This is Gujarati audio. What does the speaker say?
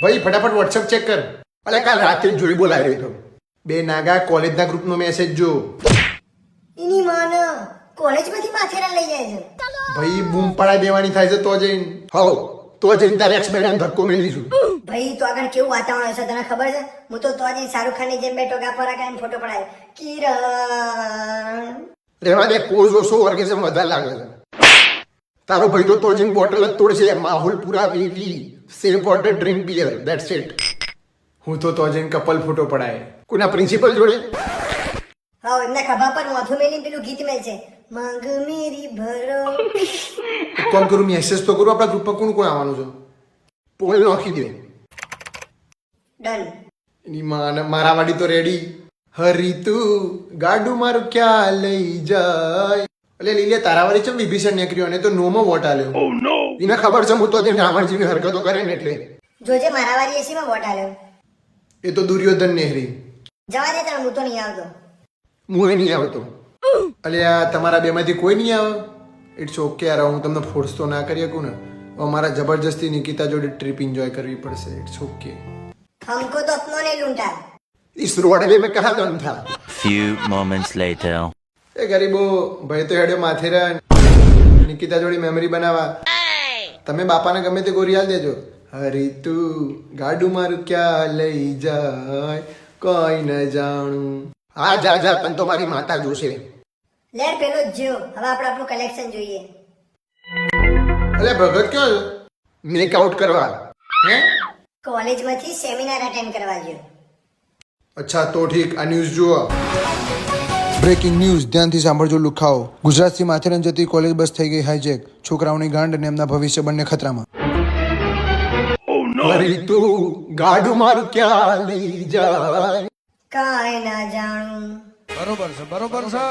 ભાઈ ફટાફટ વોટ્સઅપ ચેક કર. અલે કાલ રાત્રે જ જોઈ બોલાવી રહ્યો બે નાગા કોલેજના ગ્રુપનો મેસેજ જો. એની માન કોલેજમાંથી માથેરા લઈ જાય છે. ભાઈ બૂમ પડાઈ દેવાની થાય છે તો જઈને હો તો જઈને તારે એક્સ મેડમ ધક્કો મેળવીશું ભાઈ તો આગળ કેવું વાતાવરણ હશે તને ખબર છે? હું તો તો આજે શાહરુખ ખાનની જેમ બેઠો ગાફા રાખીને ફોટો પડાય. કિરણ. રેવા દે પોઝ ઓછો ઓર્ગેઝમ વધારે લાગે છે. તારો ભાઈ તો તો જઈને બોટલ જ તોડશે માહોલ પૂરા વેલી same water drink beer that's it હું તો તો જઈને કપલ ફોટો પડાય. કોના પ્રિન્સિપલ જોડે? હા એમના ખભા પર માથું મેલીને પેલું ગીત મેલ છે. માંગ મેરી ભરો. કામ કરું? મેસેજ તો કરું. આપણા ગ્રુપમાં કોણ કોણ આવવાનું છે? પોલ નાખી દે. ડન એની માને મારા વાડી તો રેડી હરી તું ગાડું મારું ક્યાં લઈ જાય? એટલે લીલે તારા વાળી ચમ વિભીષણ નીકળ્યો અને તો નોમો વોટ આલ્યો એને ખબર છે હું તો જઈને રાવણ જેવી હરકતો કરે ને એટલે જોજે મારા વારી એસીમાં વોટ આલ્યો એ તો દુર્યોધન નેહરી જવા દે તને હું તો નહીં આવતો હું એ નહીં આવતો અલે આ તમારા બેમાંથી કોઈ નહીં આવે ઇટ્સ ઓકે યાર હું તમને ફોર્સ તો ના કરી શકું ને હવે મારા જબરજસ્તી નિકિતા જોડે ટ્રીપ એન્જોય કરવી પડશે ઇટ્સ ઓકે हमको तो अपनों ने लूंटा इस रोडवे में कहा दम था Few moments later. એ ગરીબો ભાઈ તો હેડ્યો માથેરા નિકિતા જોડી મેમરી બનાવવા તમે બાપાને ગમે તે ગોરી હાલ દેજો. હરી તું ગાડું મારું ક્યાં લઈ જાય? કોઈ ન જાણું. હા જા જા પણ તો મારી માતા જોશે. લે પેલો જો હવે આપણે આપણું કલેક્શન જોઈએ. અરે ભગત કયો? મેક આઉટ કરવા. હે? કોલેજમાંથી સેમિનાર અટેન્ડ કરવા જો અચ્છા તો ઠીક. આ ન્યૂઝ જુઓ. બ્રેકિંગ ન્યૂઝ ધ્યાનથી સાંભળજો લુખાઓ. ગુજરાતથી માથેરાન જતી કોલેજ બસ થઈ ગઈ હાઈજેક છોકરાઓની ગાંડ અને એમના ભવિષ્ય બંને ખતરામાં. અરે તું ગાડું મારું ક્યાં લઈ જાય? કાંઈ ના જાણું. બરોબર છે બરોબર છે